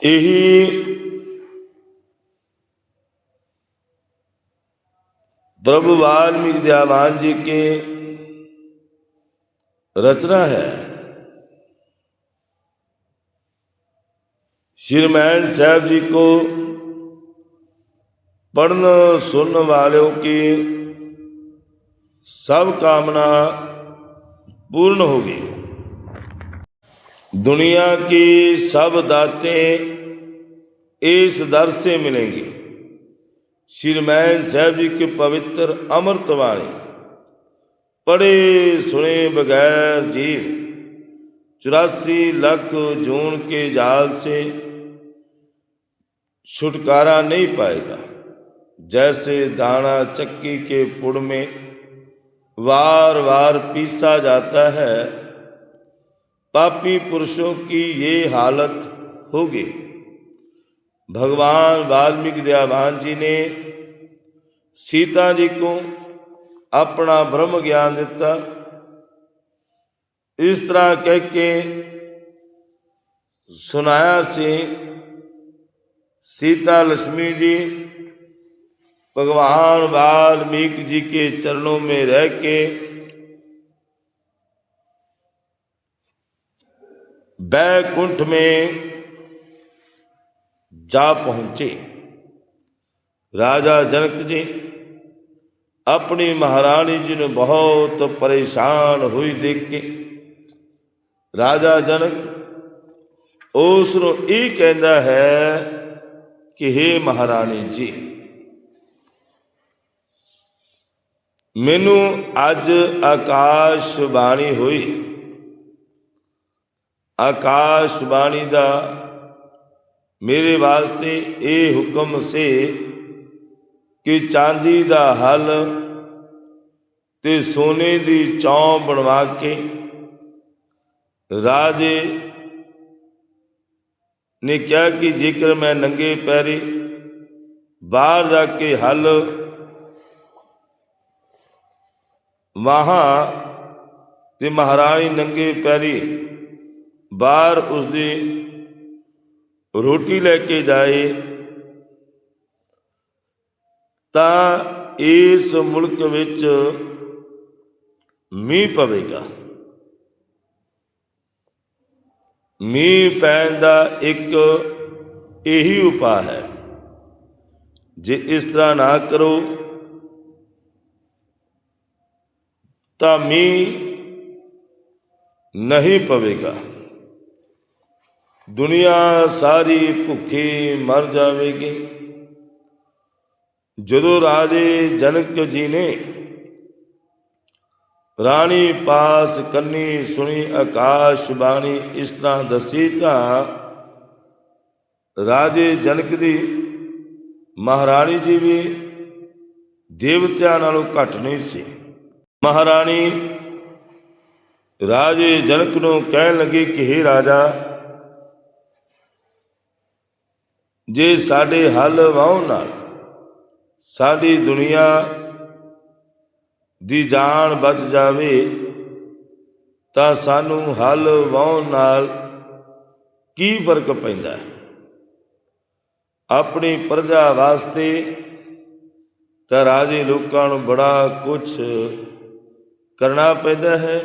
ਇਹੀ प्रभु वाल्मीकि दयावान जी के रचना है श्रीमैन साहब जी को पढ़ने सुनने वालों की सब कामना पूर्ण होगी दुनिया की सब दातें इस दर से मिलेंगी श्रीमैन साहब जी के पवित्र अमृत वाणी पढ़े सुने बगैर जीव चौरासी लाख जून के जाल से छुटकारा नहीं पाएगा जैसे दाना चक्की के पुड़ में वार वार पीसा जाता है पापी पुरुषों की ये हालत होगी भगवान वाल्मीकि दयावान जी ने सीता जी को अपना ब्रह्म ज्ञान दिता इस तरह कह के सुनाया से सीता लक्ष्मी जी भगवान वाल्मीकि जी के चरणों में रह के बैकुंठ में जा पहुंचे राजा जनक जी अपनी महारानी जी ने बहुत परेशान हुई देख के ਰਾਜਾ ਜਨਕ ਉਸ ਨੂੰ ਇਹ ਕਹਿੰਦਾ ਹੈ ਕਿ हे ਮਹਾਰਾਣੀ ਜੀ ਮੈਨੂੰ ਅੱਜ ਆਕਾਸ਼ ਬਾਣੀ ਹੋਈ ਆਕਾਸ਼ ਬਾਣੀ ਦਾ ਮੇਰੇ ਵਾਸਤੇ ਇਹ ਹੁਕਮ ਸੇ ਕਿ ਚਾਂਦੀ ਦਾ ਹਲ ਤੇ ਸੋਨੇ ਦੀ ਚੌਂ ਬਣਵਾ ਕੇ ਰਾਜੇ ਨੇ ਕਿਹਾ ਕਿ ਜੇਕਰ ਮੈਂ ਨੰਗੇ ਪੈਰੀ ਬਾਹਰ ਜਾ ਕੇ ਹਲ ਵਾਹਾਂ ਤੇ ਮਹਾਰਾਣੀ ਨੰਗੇ ਪੈਰੀ ਬਾਹਰ ਉਸਦੀ ਰੋਟੀ ਲੈ ਕੇ ਜਾਏ, ਤਾਂ ਇਸ ਮੁਲਕ ਵਿੱਚ ਮੀਂਹ ਪਵੇਗਾ। ਮੀਂਹ ਪੈਣ ਦਾ ਇੱਕ ਇਹੀ ਉਪਾਅ ਹੈ, ਜੇ ਇਸ ਤਰ੍ਹਾਂ ਨਾ ਕਰੋ, ਤਾਂ ਮੀਂਹ ਨਹੀਂ ਪਵੇਗਾ। ਦੁਨੀਆ ਸਾਰੀ ਭੁੱਖੀ ਮਰ ਜਾਵੇਗੀ। ਜਦੋਂ ਰਾਜੇ ਜਨਕ ਜੀ ਨੇ ਰਾਣੀ ਪਾਸ ਕੰਨੀ ਸੁਣੀ, ਆਕਾਸ਼ ਬਾਣੀ ਇਸ ਤਰ੍ਹਾਂ ਦਸੀ ਤਾਂ ਰਾਜੇ ਜਨਕ ਦੀ ਮਹਾਰਾਣੀ ਜੀ ਵੀ ਦੇਵਤਿਆਂ ਨਾਲੋਂ ਘੱਟ ਨਹੀਂ ਸੀ। ਮਹਾਰਾਣੀ ਰਾਜੇ ਜਨਕ ਨੂੰ ਕਹਿਣ ਲੱਗੀ ਕਿ हे ਰਾਜਾ ਜੇ ਸਾਡੇ ਹੱਲ ਵਾਹੁਣ ਨਾਲ ਸਾਡੀ ਦੁਨੀਆ ਦੀ ਜਾਨ ਬਚ ਜਾਵੇ, ਤਾਂ ਸਾਨੂੰ ਹੱਲ ਵਾਹੁਣ ਨਾਲ ਕੀ ਫ਼ਰਕ ਪੈਂਦਾ ਹੈ? ਆਪਣੀ ਪ੍ਰਜਾ ਵਾਸਤੇ ਤਾਂ ਰਾਜੇ ਲੋਕਾਂ ਨੂੰ ਬੜਾ ਕੁਝ ਕਰਨਾ ਪੈਂਦਾ ਹੈ।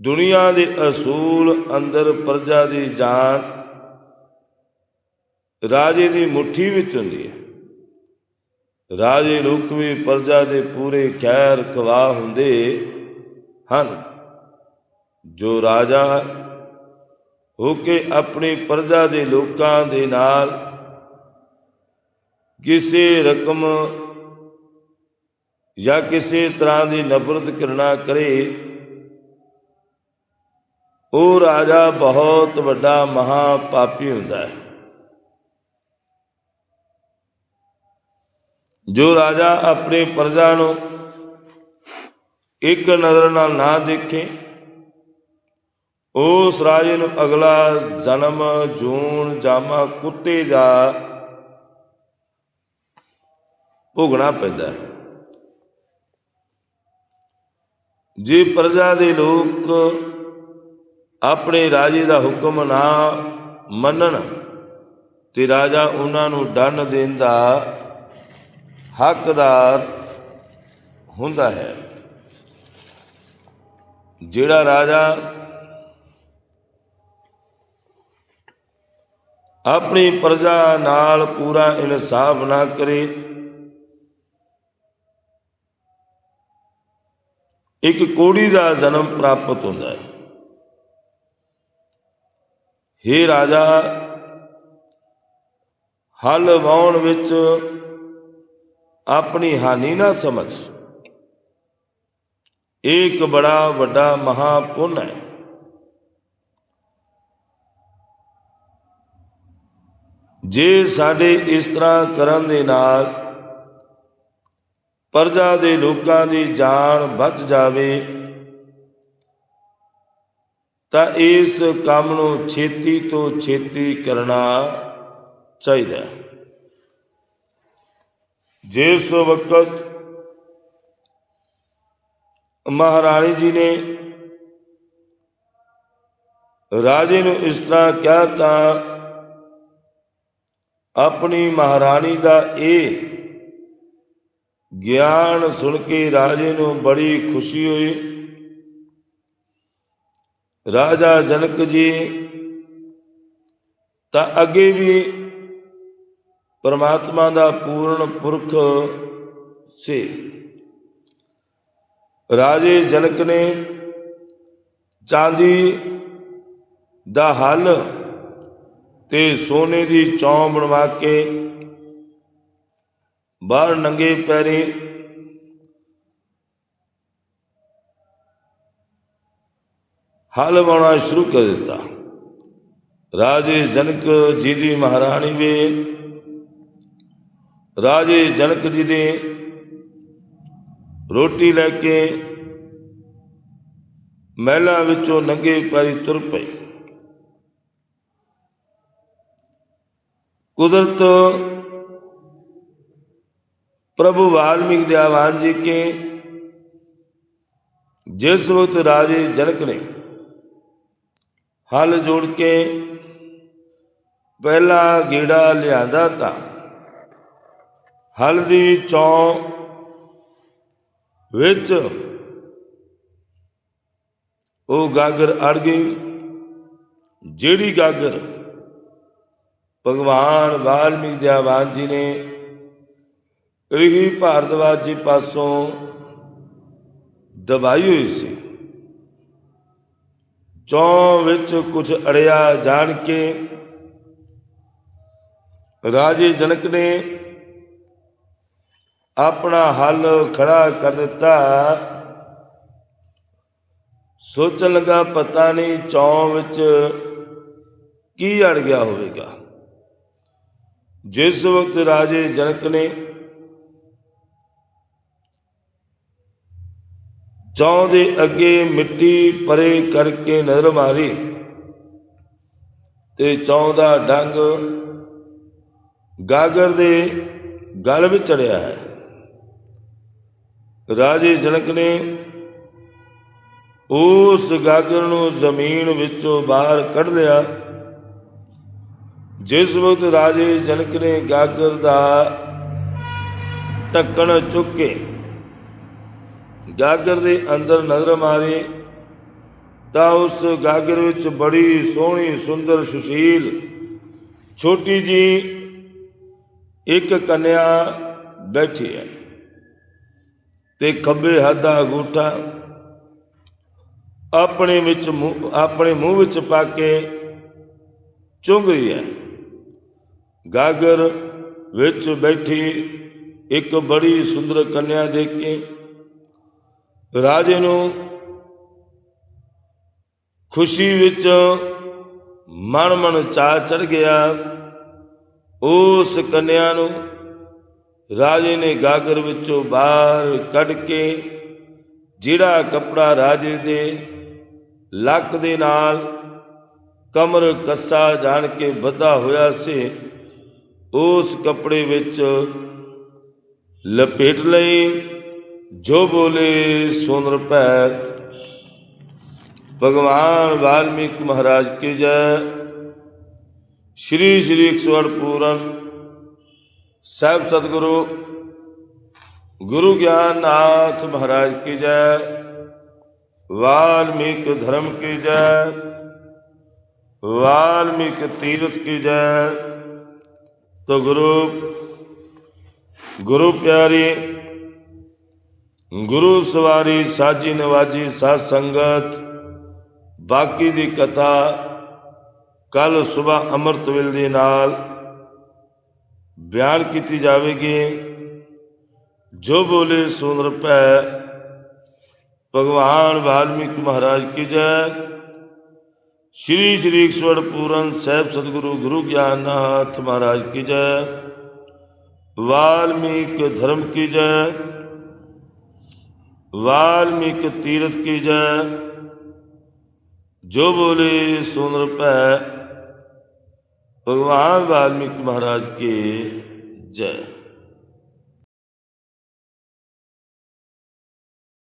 ਦੁਨੀਆ ਦੇ ਅਸੂਲ ਅੰਦਰ ਪ੍ਰਜਾ ਦੀ ਜਾਨ ਰਾਜੇ ਦੀ ਮੁਠੀ ਵਿੱਚ ਹੁੰਦੀ ਹੈ। ਰਾਜੇ ਲੋਕ ਵੀ ਪ੍ਰਜਾ ਦੇ ਪੂਰੇ ਖੈਰ ਖਵਾ ਹੁੰਦੇ ਹਨ। ਜੋ ਰਾਜਾ ਹੋ ਕੇ ਆਪਣੀ ਪ੍ਰਜਾ ਦੇ ਲੋਕਾਂ ਦੇ ਨਾਲ ਕਿਸੇ ਰਕਮ ਜਾਂ ਕਿਸੇ ਤਰ੍ਹਾਂ ਦੀ ਨਫ਼ਰਤ ਕਰਨਾ ਕਰੇ। ਉਹ ਰਾਜਾ ਬਹੁਤ ਵੱਡਾ ਮਹਾ ਪਾਪੀ ਹੁੰਦਾ ਹੈ। ਜੋ ਰਾਜਾ ਆਪਣੇ ਪ੍ਰਜਾ ਨੂੰ ਇੱਕ ਨਜ਼ਰ ਨਾਲ ਨਾ ਦੇਖੇ, ਉਸ ਰਾਜੇ ਨੂੰ ਅਗਲਾ ਜਨਮ ਜੂਨ ਜਾਮਾ ਕੁੱਤੇ ਦਾ ਭੋਗਣਾ ਪੈਂਦਾ ਹੈ। ਜੇ ਪ੍ਰਜਾ ਦੇ ਲੋਕ ਆਪਣੇ ਰਾਜੇ ਦਾ ਹੁਕਮ ਨਾ ਮੰਨਣ ਤੇ ਰਾਜਾ ਉਹਨਾਂ ਨੂੰ ਦੰਡ ਦੇਣ ਦਾ ਹੱਕਦਾਰ ਹੁੰਦਾ ਹੈ। ਜਿਹੜਾ ਰਾਜਾ ਆਪਣੀ ਪ੍ਰਜਾ ਨਾਲ ਪੂਰਾ ਇਨਸਾਫ ਨਾ ਕਰੇ, ਇੱਕ ਕੋੜੀ ਦਾ ਜਨਮ ਪ੍ਰਾਪਤ ਹੁੰਦਾ ਹੈ। हे ਰਾਜਾ, ਹਲ ਵਾਉਣ ਵਿੱਚ ਆਪਣੀ ਹਾਨੀ ਨਾ ਸਮਝ। ਇਹ ਇੱਕ ਬੜਾ ਵੱਡਾ ਮਹਾਪੁੰਨ ਹੈ। ਜੇ ਸਾਡੇ ਇਸ ਤਰ੍ਹਾਂ ਕਰਨ ਦੇ ਨਾਲ ਪਰਜਾ ਦੇ ਲੋਕਾਂ ਦੀ ਜਾਨ ਬਚ ਜਾਵੇ, ਤਾਂ ਇਸ ਕੰਮ ਨੂੰ ਛੇਤੀ ਤੋਂ ਛੇਤੀ ਕਰਨਾ ਚਾਹੀਦਾ ਹੈ। ਜਿਸ ਵਕਤ ਮਹਾਰਾਣੀ ਜੀ ਨੇ ਰਾਜੇ ਨੂੰ ਇਸ ਤਰ੍ਹਾਂ ਕਿਹਾ ਤਾਂ ਆਪਣੀ ਮਹਾਰਾਣੀ ਦਾ ਇਹ ਗਿਆਨ ਸੁਣ ਕੇ ਰਾਜੇ ਨੂੰ ਬੜੀ ਖੁਸ਼ੀ ਹੋਈ। ਰਾਜਾ ਜਨਕ ਜੀ ਤਾਂ ਅੱਗੇ ਵੀ ਪਰਮਾਤਮਾ ਦਾ ਪੂਰਨ ਪੁਰਖ ਸੀ। ਰਾਜੇ ਜਨਕ ਨੇ ਚਾਂਦੀ ਦਾ ਹਲ ਤੇ ਸੋਨੇ ਦੀ ਚੌਂ ਬਣਵਾ ਕੇ ਬਾਹਰ ਨੰਗੇ ਪੈਰੇ ਹਲ ਵਾਉਣਾ ਸ਼ੁਰੂ ਕਰ ਦਿੱਤਾ। ਰਾਜੇ ਜਨਕ ਜੀ ਦੀ ਮਹਾਰਾਣੀ ਵੇ ਰਾਜੇ ਜਨਕ ਜੀ ਦੇ ਰੋਟੀ ਲੈ ਕੇ ਮਹਿਲਾਂ ਵਿੱਚੋਂ ਨੰਗੇ ਪੈਰੀ ਤੁਰ ਪਈ कुदरत प्रभु वाल्मीकि दयावान जी के जिस वक्त राजे जनक ने हल जोड़ के पहला गेड़ा लिया था ਹਲਦੀ ਚੌਂ ਵਿੱਚ ਉਹ ਗਾਗਰ ਅੜ ਗਈ। ਜਿਹੜੀ ਗਾਗਰ ਭਗਵਾਨ ਵਾਲਮੀਕ ਦਿਆਵਾਨ ਜੀ ਨੇ ਰਿਹੀ ਭਾਰਦਵਾਜ ਜੀ ਪਾਸੋਂ ਦਬਾਈ ਹੋਈ ਸੀ। ਚੌਂ ਵਿੱਚ ਕੁਝ ਅੜਿਆ ਜਾਣ ਕੇ ਰਾਜੇ ਜਨਕ ਨੇ ਆਪਣਾ ਹੱਲ ਖੜਾ ਕਰ ਦਿੱਤਾ। ਸੋਚਣ ਲੱਗਾ ਪਤਾ ਨਹੀਂ ਚੌਂ ਵਿੱਚ ਕੀ ਅੜ ਗਿਆ ਹੋਵੇਗਾ। ਜਿਸ ਵਕਤ ਰਾਜੇ ਜਨਕ ਨੇ ਚੌਂ ਦੇ ਅੱਗੇ ਮਿੱਟੀ ਪਰੇ ਕਰਕੇ ਨਜ਼ਰ ਮਾਰੀ ਤੇ ਚੌਂ ਦਾ ਡੰਗ ਗਾਗਰ ਦੇ ਗਲ ਵਿੱਚ ਚੜਿਆ ਹੈ। ਰਾਜੇ ਜਨਕ ਨੇ ਉਸ ਗਾਗਰ ਨੂੰ ਜ਼ਮੀਨ ਵਿੱਚੋਂ ਬਾਹਰ ਕੱਢ ਲਿਆ। ਜਿਸ ਵਕਤ ਰਾਜੇ ਜਨਕ ਨੇ ਗਾਗਰ ਦਾ ਢੱਕਣ ਚੁੱਕ ਕੇ ਗਾਗਰ ਦੇ ਅੰਦਰ ਨਜ਼ਰ ਮਾਰੀ, ਤਾਂ ਉਸ ਗਾਗਰ ਵਿੱਚ ਬੜੀ ਸੋਹਣੀ ਸੁੰਦਰ ਸੁਸ਼ੀਲ ਛੋਟੀ ਜੀ ਇੱਕ ਕੰਨਿਆ ਬੈਠੀ ਹੈ। ਤੇ ਖੱਬੇ ਹੱਥ ਦਾ ਅੰਗੂਠਾ ਆਪਣੇ ਵਿੱਚ ਮੂੰਹ, ਆਪਣੇ ਮੂੰਹ ਵਿੱਚ ਪਾ ਕੇ ਚੁੰਗ ਰਹੀ ਹੈ। ਗਾਗਰ ਵਿੱਚ ਬੈਠੀ ਇੱਕ ਬੜੀ ਸੁੰਦਰ ਕੰਨਿਆ ਦੇਖ ਕੇ ਰਾਜੇ ਨੂੰ ਖੁਸ਼ੀ ਵਿੱਚ ਮਨ ਮਨ ਚਾ ਚੜ ਗਿਆ। ਉਸ ਕੰਨਿਆ ਨੂੰ ਰਾਜੇ ਨੇ ਗਾਗਰ ਵਿੱਚੋਂ ਬਾਹਰ ਕੱਢ ਕੇ ਜਿਹੜਾ ਕਪੜਾ ਰਾਜੇ ਦੇ ਲੱਕ ਦੇ ਨਾਲ ਕਮਰ ਕੱਸਾ ਜਾਣ ਕੇ ਬੱਧਾ ਹੋਇਆ ਸੀ, ਉਸ ਕਪੜੇ ਵਿੱਚ ਲਪੇਟ ਲਈ, ਜੋ ਬੋਲੇ ਸੁਨ ਰਪੈ ਭਗਵਾਨ ਵਾਲਮੀਕ ਮਹਾਰਾਜ ਕੀ ਜੈ। ਸ਼੍ਰੀ ਸ਼੍ਰੀ 108 ਪੂਰਨ ਸਾਹਿਬ ਸਤਿਗੁਰੂ, ਗੁਰੂ ਗਿਆਨਨਾਥ ਮਹਾਰਾਜ ਕੀ ਜੈ, ਵਾਲਮੀਕ ਧਰਮ ਕੀ ਜੈ, ਵਾਲਮੀਕ ਤੀਰਥ ਕੀ ਜੈ। ਤੋ ਗੁਰੂ ਗੁਰੂ ਪਿਆਰੀ, ਗੁਰੂ ਸਵਾਰੀ ਸਾਜੀ ਨਵਾਜੀ ਸਾਧ ਸੰਗਤ, ਬਾਕੀ ਦੀ ਕਥਾ ਕੱਲ ਸਵੇਰ ਅੰਮ੍ਰਿਤ ਵੇਲੇ ਦੇ ਨਾਲ ਬਿਆਨ ਕੀਤੀ ਜਾਵੇਗੀ ਜੋ ਬੋਲੇ ਸੁਨ ਰਪੈ ਭਗਵਾਨ ਵਾਲਮੀਕ ਮਹਾਰਾਜ ਕੀ ਜੈ ਸ਼੍ਰੀ ਸ਼੍ਰੀ 108 ਪੂਰਨ ਸਾਹਿਬ ਸਤਿਗੁਰੂ ਗੁਰੂ ਗਿਆਨਨਾਥ ਮਹਾਰਾਜ ਕੀ ਜੈ वाल्मीक धर्म की जय वाल्मीक तीर्थ की जय जो बोले सुन पै भगवान वाल्मीकि महाराज की जय